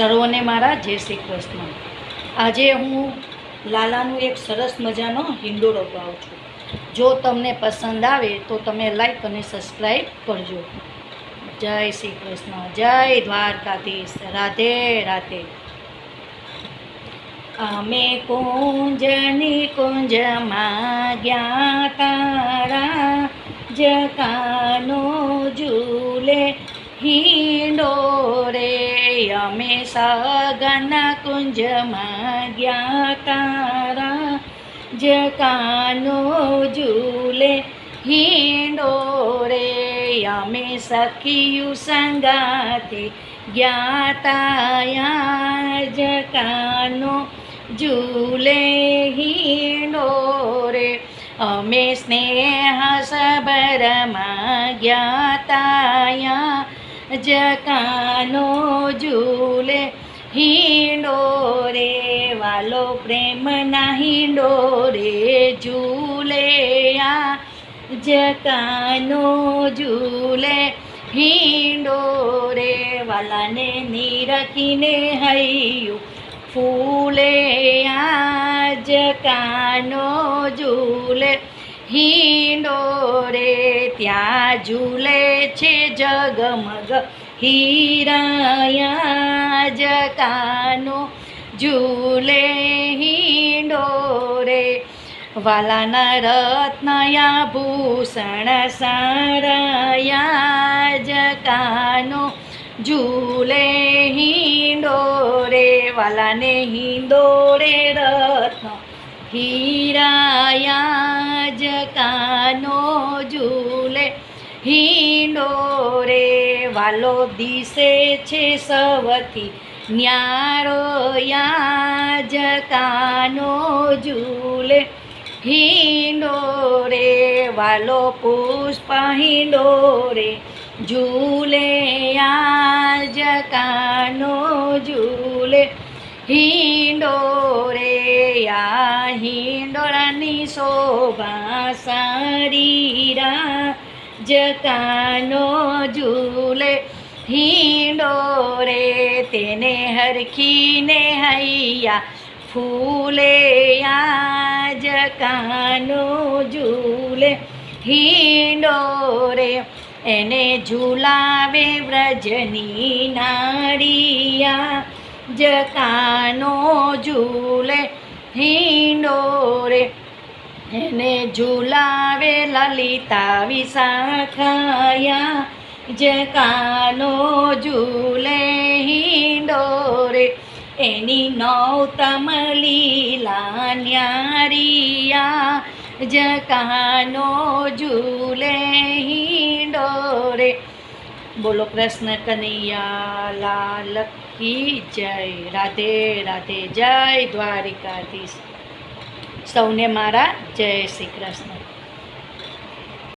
સર્વને મારા જય શ્રી કૃષ્ણ. આજે હું લાલાનું એક સરસ મજાનો હિંડોળો ગાઉં છું. જો તમને પસંદ આવે તો તમે લાઈક અને સબસ્ક્રાઈબ કરજો. જય શ્રી કૃષ્ણ. જય દ્વારકાધીશ. રાધે રાધે. અમે કુંજની કુંજમાં ગયા તારા જકાનો ઝૂલે હિંડોરે અમે સગન કુંજમાં ગયા તારા જકાનો ઝૂલે હિંડોરે અમે સખિયું સંગાતે ગયા તાયા જકાનો ઝૂલે હિંડોરે અમે સ્નેહ સબરમાં ગયા તાયા જકાનો ઝૂલે હિંડોરે વાલો પ્રેમના હિંડોરે ઝૂલે આ. જકાનો ઝૂલે હિંડોરે વાલાને નીરખીને હૈયું ફૂલે આ. કાનો ઝૂલે હિંડોરે ત્યાં ઝૂલે છે જગમગ હીરાયા જકાનો. ઝૂલે હિંડોરે વાલાના રત્નયા ભૂષણ સારાયા જકાનો. ઝૂલે હિંડોરે વાલાને હિંડોરે રત્ન હીરાયા જકાનો ઝૂલે હિંડોરે વાલો દિશે છે સવથી. ન્યારો યા જકાનો ઝૂલે હિંડોરે વાલો પુષ્પ હિંડોરે ઝૂલે આજ કાનો ઝૂલે હિંડોરે આ હિંડોળાની શોભા સારીરા, જકાનો ઝૂલે, હિંડોરે તેને હરખીને હૈયા, ફૂલે આજ કાનો ઝૂલે, હિંડોરે એને ઝૂલાવે વ્રજની નાળિયા, જકાનો ઝૂલે હિંડોરે એને ઝુલાવે લલિતા વિશાખાયા જકાનો ઝૂલે હિંડોરે એની નૌતમ લીલા ન્યારિયા જકાનો ઝૂલે હિંડોરે બોલો કૃષ્ણ કનૈયા લાલ કી જય, રાધે રાધે, જય દ્વારિકાધીશ. સૌને મારા જય શ્રી કૃષ્ણ.